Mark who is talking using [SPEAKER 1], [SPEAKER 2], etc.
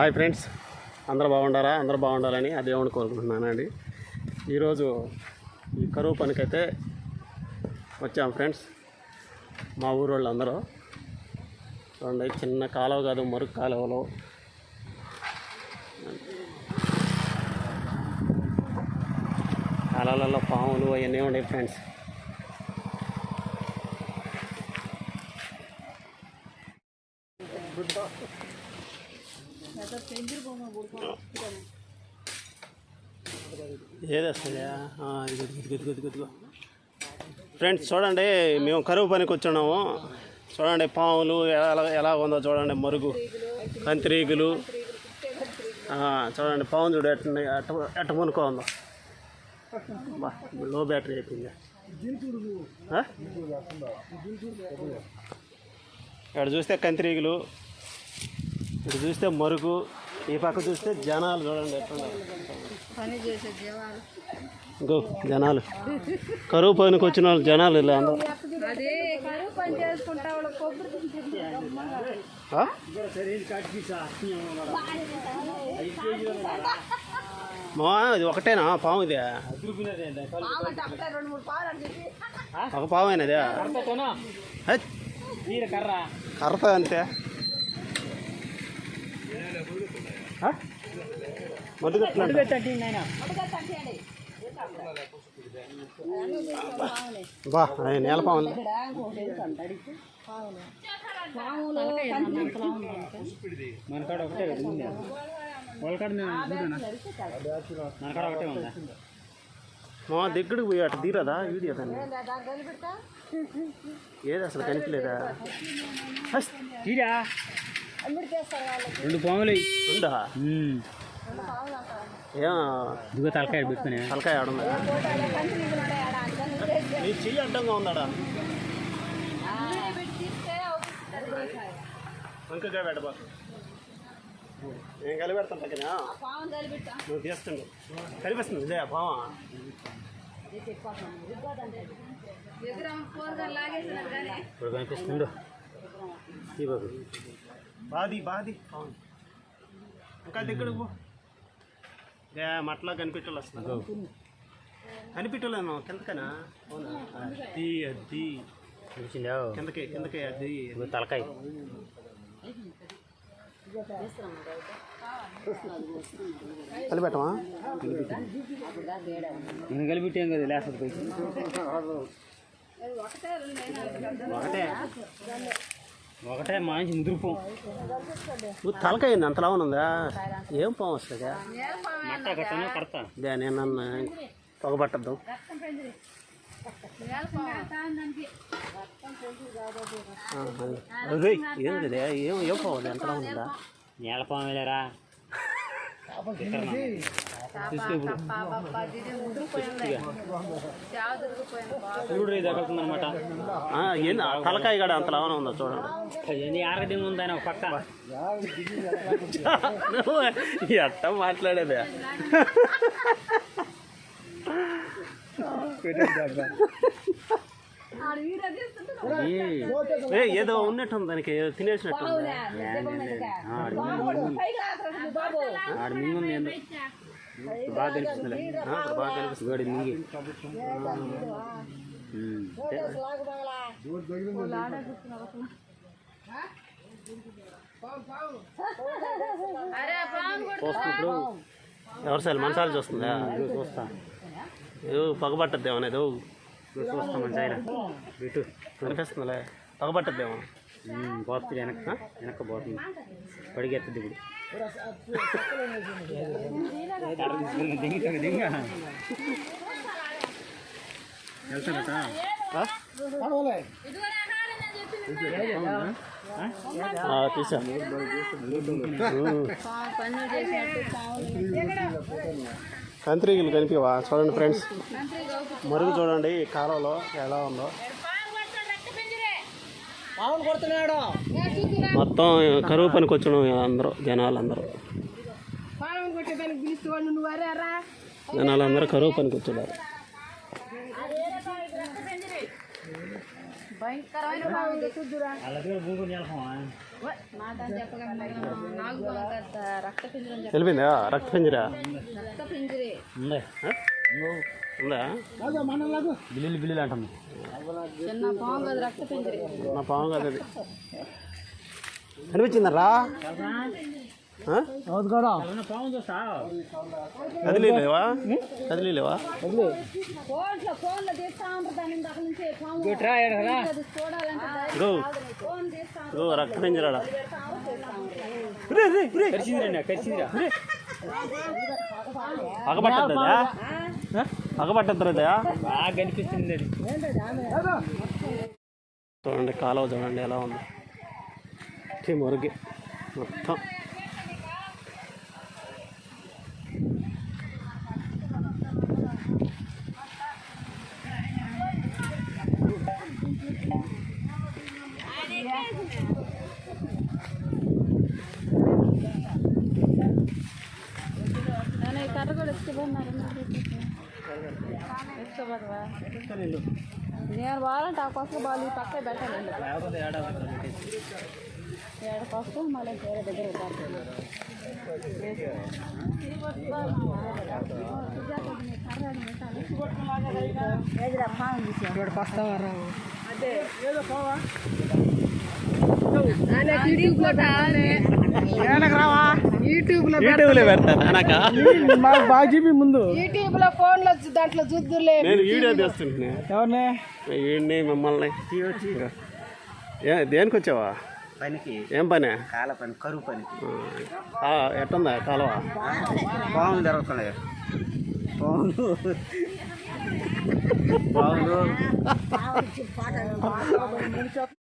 [SPEAKER 1] Hi friends. అందరూ బాగుండారా? అందరూ బాగుండాలని ఆ దేవుని కోరుకుంటున్నానండి ఈరోజు ఈ కరువు పనికైతే వచ్చాం ఫ్రెండ్స్. మా ఊరు వాళ్ళు అందరూ చూడండి చిన్న కాలువ కాదు మరుగు కాలువలో. కాలాలలో పాములు అవన్నీ ఉన్నాయి ఫ్రెండ్స్. ఏది వస్తుందా ఇదిగో ఇదిగో ఇదిగో ఇదిగో ఫ్రెండ్స్ చూడండి మేము కరువు పనికి వచ్చున్నాము. చూడండి పాములు ఎలా ఎలా ఉందో చూడండి మరుగు కంతిరీగులు. చూడండి పాము చూడు ఎట్ట ఎట్ట ఎట్ట మునుకో ఉందో. బా లో బ్యాటరీ అయిపోయింది. ఇక్కడ చూస్తే కంతిరీగులు ఇక్కడ చూస్తే మరుగు ఈ పక్క చూస్తే జనాలు చూడండి ఇంకో జనాలు. కరువు పనికి వచ్చిన వాళ్ళు జనాలు ఇలా అందరూ? మా ఇది ఒకటేనా? పాము ఇదే? ఒక పాము హెచ్. కర్రతో అంతే ఆ? మడ్డు కట్టినట్టు. బా నేల పాములు.
[SPEAKER 2] మనకాడ ఒకటే కదా వాళ్ళకాడ ఒకటే ఉందా?
[SPEAKER 1] మా దగ్గరికి పోయి అటు తీరదా వీడియో దాన్ని? ఏది అసలు కనిపించలేదా.
[SPEAKER 2] తీరా? రెండు పాములు.
[SPEAKER 1] ఉందా
[SPEAKER 2] ఇదిగో తలకాయ పెట్టుకునే.
[SPEAKER 1] తలకాయ ఆడుందా నీ చెయ్యి అడ్డంగా ఉందాడా? వంకగా పెట్టబా. నేను కలిపెడతాను తగ్గనా నువ్వు తీస్తుండు. కనిపిస్తుంది ఇదే బావా
[SPEAKER 2] ఇప్పుడు కనిపిస్తుండు ఈ బాబు.
[SPEAKER 1] బాది బాది. అవును. ఇంకా దగ్గరకు పో. మట్లో కనిపెట్టాలి వస్తుంది కనిపెట్టలేను కిందకనా? అవునా? అది అది.
[SPEAKER 2] చూసిందా
[SPEAKER 1] కిందకి కిందకి అది.
[SPEAKER 2] తలకాయ.
[SPEAKER 1] కలిపెట్టమా
[SPEAKER 2] నేను కలిపిట్టాం కదా లేకపోతే పైకి
[SPEAKER 1] ఒకటే
[SPEAKER 2] మంచి ముదురుపం
[SPEAKER 1] నువ్వు తలకాయ ఏంది? అంతలా ఉందా ఏం పాము వస్తుందా
[SPEAKER 2] మట్ట కట్టను కడతా?
[SPEAKER 1] ఇదే నేను పొగబట్టద్దు. అదే. ఏంది ఇదే? ఏం ఏం పోవాలి ఎంతలా ఉందా
[SPEAKER 2] నేల పాము వెళ్ళారా చూడు ఇది
[SPEAKER 1] ఆ, ఏంది ఆ తలకాయ కూడా అంతలా ఉందా చూడండి
[SPEAKER 2] ఎన్ని ఆరోగ్యం ఉందని ఒక పక్క
[SPEAKER 1] నువ్వు ఎట్ట మాట్లాడేదే ఏదో ఉన్నట్టుంది దానికి ఏదో తినేసినట్టు
[SPEAKER 2] ఆడ మింగుంది ఏందో బాగా కనిపిస్తుంది
[SPEAKER 1] బాగా కనిపిస్తుంది
[SPEAKER 2] గడి మింగి ఉమ్.
[SPEAKER 1] ఎవరు సార్ మనసాలు చూస్తుందా
[SPEAKER 2] చూస్తా
[SPEAKER 1] ఏదో పగబట్టద్దేమో ఏదో
[SPEAKER 2] చూస్తాం మంచి ఆయన ఇటు
[SPEAKER 1] కనిపిస్తుందిలే పగబట్టద్దేమో
[SPEAKER 2] ఉమ్, పోతుంది వెనక వెనక పోతుంది పడిగెత్తది ఇప్పుడు కర్ర తీసుకుని దింగ
[SPEAKER 1] కనిపివా చూడండి ఫ్రెండ్స్. మరుగు చూడండి ఈ కాలంలో ఎలా ఉందో. మొత్తం కరువు పనికి వచ్చిన అందరూ జనాలు అందరూ
[SPEAKER 3] పాలం కొట్టేదానికి పిలుస్తూ నువ్వు అరేరా
[SPEAKER 1] జనాలు అందరూ కరువు పనికి
[SPEAKER 3] పాము పెద్ద రక్త పింజరం
[SPEAKER 2] ఉందే? బిల్లులు బిల్లులు అంటాం.
[SPEAKER 3] చిన్న పాము కదా రక్త పింజరే
[SPEAKER 1] నా పాము కాదు అది. కనిపించిందరా కదిలేవా కదిలేవా రక్త పింజరాడా పగబట్టద్దా పగబట్టద్దా
[SPEAKER 2] బాగా కనిపిస్తుంది.
[SPEAKER 1] చూడండి కాలువ చూడండి ఎలా ఉంది. ఛీ, మురిగి మొత్తం
[SPEAKER 3] నేను ఈ కర్ర కూడా ఎత్తుకుపోతున్నారు ఎత్తుకోబోదువా నేను బాగాలంటే ఆ కొత్త బాల్ ఈ పక్క పెట్టాలండి
[SPEAKER 2] లేకపోతే ఏడాది
[SPEAKER 3] ఏడకి వస్తే మళ్ళీ వేరే దగ్గర
[SPEAKER 1] పెడతాను అనక?
[SPEAKER 3] యూట్యూబ్లో ఫోన్లో దాంట్లో చూద్దులే
[SPEAKER 1] నేను వీడియో తీస్తుంటే
[SPEAKER 2] ఎవరిని?
[SPEAKER 1] మిమ్మల్ని. దేనికి వచ్చావా
[SPEAKER 4] పనికి.
[SPEAKER 1] ఏం పని?
[SPEAKER 4] కాల పని కరువు పని.
[SPEAKER 1] ఆ, ఎట్టుందా కాలువ?
[SPEAKER 4] పాములు జరుగుతున్నాయి. పాములు. పాములు.